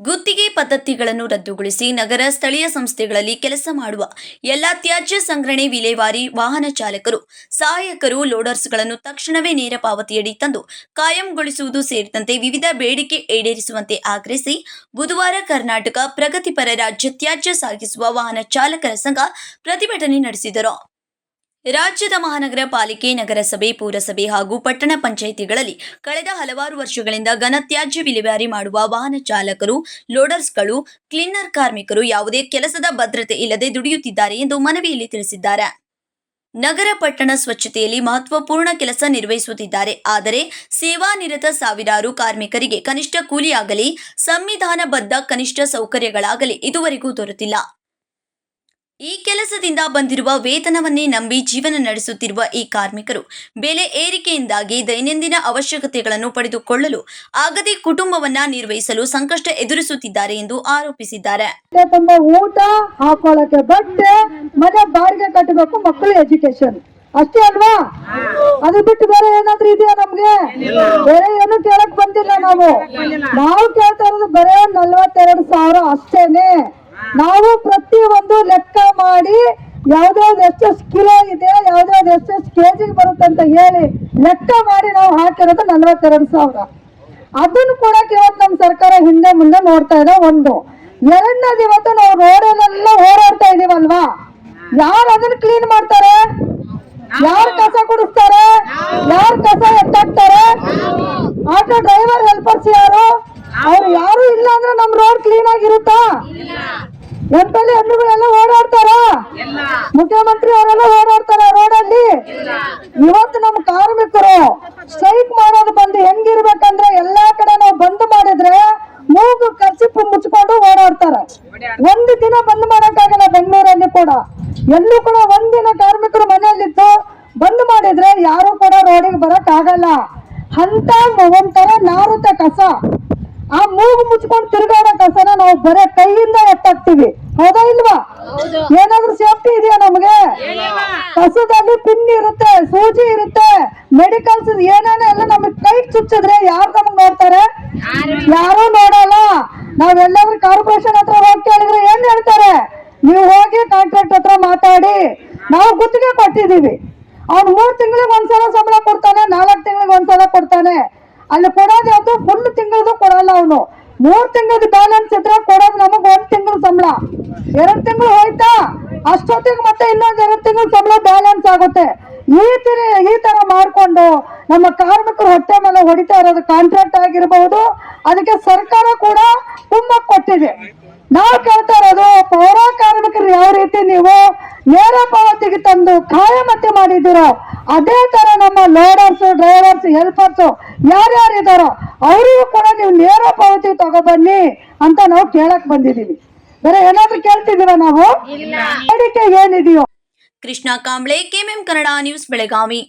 ಗುತ್ತಿಗೆ ಪದ್ಧತಿಗಳನ್ನು ರದ್ದುಗೊಳಿಸಿ ನಗರ ಸ್ಥಳೀಯ ಸಂಸ್ಥೆಗಳಲ್ಲಿ ಕೆಲಸ ಮಾಡುವ ಎಲ್ಲ ತ್ಯಾಜ್ಯ ಸಂಗ್ರಹಣೆ ವಿಲೇವಾರಿ ವಾಹನ ಚಾಲಕರು, ಸಹಾಯಕರು, ಲೋಡರ್ಸ್ಗಳನ್ನು ತಕ್ಷಣವೇ ನೇರ ಪಾವತಿಯಡಿ ತಂದು ಕಾಯಂಗೊಳಿಸುವುದು ಸೇರಿದಂತೆ ವಿವಿಧ ಬೇಡಿಕೆ ಈಡೇರಿಸುವಂತೆ ಆಗ್ರಹಿಸಿ ಬುಧವಾರ ಕರ್ನಾಟಕ ಪ್ರಗತಿಪರ ರಾಜ್ಯ ತ್ಯಾಜ್ಯ ಸಾಗಿಸುವ ವಾಹನ ಚಾಲಕರ ಸಂಘ ಪ್ರತಿಭಟನೆ ನಡೆಸಿದರು. ರಾಜ್ಯದ ಮಹಾನಗರ ಪಾಲಿಕೆ, ನಗರಸಭೆ, ಪುರಸಭೆ ಹಾಗೂ ಪಟ್ಟಣ ಪಂಚಾಯಿತಿಗಳಲ್ಲಿ ಕಳೆದ ಹಲವಾರು ವರ್ಷಗಳಿಂದ ಘನತ್ಯಾಜ್ಯ ವಿಲೇವಾರಿ ಮಾಡುವ ವಾಹನ ಚಾಲಕರು, ಲೋಡರ್ಸ್ಗಳು, ಕ್ಲೀನರ್ ಕಾರ್ಮಿಕರು ಯಾವುದೇ ಕೆಲಸದ ಭದ್ರತೆ ಇಲ್ಲದೆ ದುಡಿಯುತ್ತಿದ್ದಾರೆ ಎಂದು ಮನವಿಯಲ್ಲಿ ತಿಳಿಸಿದ್ದಾರೆ. ನಗರ ಪಟ್ಟಣ ಸ್ವಚ್ಛತೆಯಲ್ಲಿ ಮಹತ್ವಪೂರ್ಣ ಕೆಲಸ ನಿರ್ವಹಿಸುತ್ತಿದ್ದಾರೆ. ಆದರೆ ಸೇವಾನಿರತ ಸಾವಿರಾರು ಕಾರ್ಮಿಕರಿಗೆ ಕನಿಷ್ಠ ಕೂಲಿಯಾಗಲಿ, ಸಂವಿಧಾನಬದ್ಧ ಕನಿಷ್ಠ ಸೌಕರ್ಯಗಳಾಗಲಿ ಇದುವರೆಗೂ ದೊರೆತಿಲ್ಲ. ಈ ಕೆಲಸದಿಂದ ಬಂದಿರುವ ವೇತನವನ್ನೇ ನಂಬಿ ಜೀವನ ನಡೆಸುತ್ತಿರುವ ಈ ಕಾರ್ಮಿಕರು ಬೆಲೆ ಏರಿಕೆಯಿಂದಾಗಿ ದೈನಂದಿನ ಅವಶ್ಯಕತೆಗಳನ್ನು ಪಡೆದುಕೊಳ್ಳಲು ಆಗದೆ ಕುಟುಂಬವನ್ನ ನಿರ್ವಹಿಸಲು ಸಂಕಷ್ಟ ಎದುರಿಸುತ್ತಿದ್ದಾರೆ ಎಂದು ಆರೋಪಿಸಿದ್ದಾರೆ. ತಮ್ಮ ಊಟ ಹಾಕೊಳ್ಳಕ್ಕೆ ಬಟ್ಟೆ ಮನೆ ಬಾಡಿಗೆ ಕಟ್ಟಬೇಕು ಮಕ್ಕಳು ಎಜುಕೇಶನ್ ಅಷ್ಟೇ ಅಲ್ವಾ? ಅದು ಬಿಟ್ಟು ಬೇರೆ ಏನಾದ್ರೂ ಇದೆಯಾ ನಮ್ಗೆ? ಬೇರೆ ಏನು ಕೇಳಕ್ ಬಂದಿಲ್ಲ ನಾವು. ನಾವು ಕೇಳ್ತಾ ಇರೋದು ಬರೇ ನಲ್ವತ್ತೆರಡು ಸಾವಿರ ಅಷ್ಟೇನೆ. ನಾವು ಪ್ರತಿ ಒಂದು ಲೆಕ್ಕ ಮಾಡಿ ಯಾವ್ದಾವ್ದು ಎಷ್ಟೆಷ್ಟು ಕಿಲೋ ಇದೆ ಯಾವ್ದಾವ್ದು ಎಷ್ಟೆಷ್ಟು ಕೆಜಿಗೆ ಬರುತ್ತೆ ಅಂತ ಹೇಳಿ ಲೆಕ್ಕ ಮಾಡಿ ನಾವು ಹಾಕಿರೋದು ನಲ್ವತ್ತೆರಡು ಸಾವಿರ. ಅದನ್ನು ಕೂಡ ಇವತ್ತು ನಮ್ಮ ಸರ್ಕಾರ ಹಿಂದೆ ಮುಂದೆ ನೋಡ್ತಾ ಇದೆ ಒಂದು. ಎರಡನೇದು ಇವತ್ತು ನಾವು ರೋಡಲ್ಲೆಲ್ಲ ಓಡಾಡ್ತಾ ಇದೀವಲ್ವಾ? ಯಾರು ಅದನ್ನ ಕ್ಲೀನ್ ಮಾಡ್ತಾರೆ? ಯಾರು ಕಸ ಕುಡಿಸ್ತಾರೆ? ಯಾರು ಕಸ ಎತ್ತಾಕ್ತಾರೆ? ಆಟೋ ಡ್ರೈವರ್ ಹೆಲ್ಪರ್ಸ್ ಯಾರು? ಅವ್ರು ಯಾರು ಇಲ್ಲ ಅಂದ್ರೆ ನಮ್ ರೋಡ್ ಕ್ಲೀನ್ ಆಗಿರುತ್ತಾ? ಎಂ ಎಲ್ ಎಮ್ಮೆಗಳೆಲ್ಲ ಓಡಾಡ್ತಾರ ಮುಖ್ಯಮಂತ್ರಿ ಅವರೆಲ್ಲ ಓಡಾಡ್ತಾರ ರೋಡಲ್ಲಿ? ಇವತ್ತು ನಮ್ಮ ಕಾರ್ಮಿಕರು ಸ್ಟ್ರೈಕ್ ಮಾಡೋದು ಬಂದು ಹೆಂಗಿರ್ಬೇಕಂದ್ರೆ ಎಲ್ಲಾ ಕಡೆ ನಾವು ಬಂದ್ ಮಾಡಿದ್ರೆ ಮೂಗು ಕರ್ಚಿಪ್ಪು ಮುಚ್ಕೊಂಡು ಓಡಾಡ್ತಾರೆ. ಒಂದು ದಿನ ಬಂದ್ ಮಾಡಕ್ಕಾಗಲ್ಲ ಬೆಂಗಳೂರಲ್ಲಿ ಕೂಡ. ಎಲ್ಲೂ ಕೂಡ ಒಂದಿನ ಕಾರ್ಮಿಕರು ಮನೆಯಲ್ಲಿದ್ದು ಬಂದ್ ಮಾಡಿದ್ರೆ ಯಾರು ಕೂಡ ರೋಡಿಗೆ ಬರಕ್ ಆಗಲ್ಲ ಅಂತ ಒಂಥರ ನಾರುತ್ತೆ ಕಸ. ಆ ಮೂಗು ಮುಚ್ಕೊಂಡು ತಿರುಗಾಡೋ ಕಸನ ನಾವು ಬರೇ ಕೈಯಿಂದ ಎತ್ತಾಕ್ತಿವಿ. ಹೌದಾ ಇಲ್ವಾ? ಏನಾದ್ರೂ ಸೇಫ್ಟಿ ಇದೆಯಾ ನಮಗೆ? ಕಸದಲ್ಲಿ ಪಿನ್ ಇರುತ್ತೆ ಸೂಜಿ ಇರುತ್ತೆ ಮೆಡಿಕಲ್ಸ್ ಏನೇನೋ ಎಲ್ಲ ನಮಗೆ ಕೈ ಚುಚ್ಚಿದ್ರೆ ಯಾರು ನಮಗ್ ನೋಡ್ತಾರೆ? ಯಾರು? ನೋಡಲ್ಲ. ನಾವೆಲ್ಲಾದ್ರೂ ಕಾರ್ಪೊರೇಷನ್ ಹತ್ರ ಹೋಗಿ ಕೇಳಿದ್ರೆ ಏನ್ ಹೇಳ್ತಾರೆ? ನೀವು ಹೋಗಿ ಕಾಂಟ್ರಾಕ್ಟ್ ಹತ್ರ ಮಾತಾಡಿ. ನಾವು ಗುತ್ತಿಗೆ ಕೊಟ್ಟಿದೀವಿ ಅವ್ನು ಮೂರ್ ತಿಂಗಳಿಗೆ ಒಂದ್ಸಲ ಸಂಬಳ ಕೊಡ್ತಾನೆ ನಾಲ್ಕು ತಿಂಗಳಿಗೆ ಒಂದ್ಸಲ ಕೊಡ್ತಾನೆ. ಅಲ್ಲಿ ಕೊಡೋದು ಯಾವ್ದು? ಫುಲ್ ತಿಂಗಳದು ಕೊಡಲ್ಲ ಅವನು. ಮೂರ್ ತಿಂಗಳದ ಬ್ಯಾಲೆನ್ಸ್ ಇದ್ರೆ ಕೊಡೋದು ನಮಗ್ ಒಂದ್ ತಿಂಗಳ ಸಂಬಳ. ಎರಡ್ ತಿಂಗಳು ಹೋಯ್ತಾ? ಅಷ್ಟೊತ್ತಿಗೆ ಮತ್ತೆ ಇನ್ನೊಂದ್ ಎರಡ್ ತಿಂಗಳ ಸಂಬಳ ಬ್ಯಾಲೆನ್ಸ್ ಆಗುತ್ತೆ. ಈ ತರ ಈ ತರ ಮಾಡ್ಕೊಂಡು ನಮ್ಮ ಕಾರ್ಮಿಕರು ಹೊಟ್ಟೆ ಮೇಲೆ ಹೊಡಿತಾ ಇರೋದು ಕಾಂಟ್ರಾಕ್ಟ್ ಆಗಿರಬಹುದು, ಅದಕ್ಕೆ ಸರ್ಕಾರ ಕೂಡ ಕುಮ್ಮಕ್ ಕೊಟ್ಟಿದೆ. ನಾವು ಕೇಳ್ತಾ ಇರೋದು ಪೌರ ಕಾರ್ಮಿಕರು ಯಾವ ನೇರ ಪಾವತಿಗೆ ತಂದು ಕಾಯಮತ್ತೆ ಮಾಡಿದ್ದೀರೋ ಅದೇ ತರ ನಮ್ಮ ಲೋಡರ್ಸ್ ಡ್ರೈವರ್ಸ್ ಹೆಲ್ಪರ್ಸ್ ಯಾರ್ಯಾರು ಇದಾರೋ ಅವರಿಗೂ ಕೂಡ ನೀವು ನೇರ ಪಾವತಿ ತಗೊಬನ್ನಿ ಅಂತ ನಾವು ಕೇಳಕ್ ಬಂದಿದೀವಿ ಬೇರೆ ಏನಾದ್ರೂ ಕೇಳ್ತಿದೀವ ನಾವು? ಬೇಡಿಕೆ ಏನಿದೆಯೋ? Krishna Kamble KMM Kannada news Belagavi.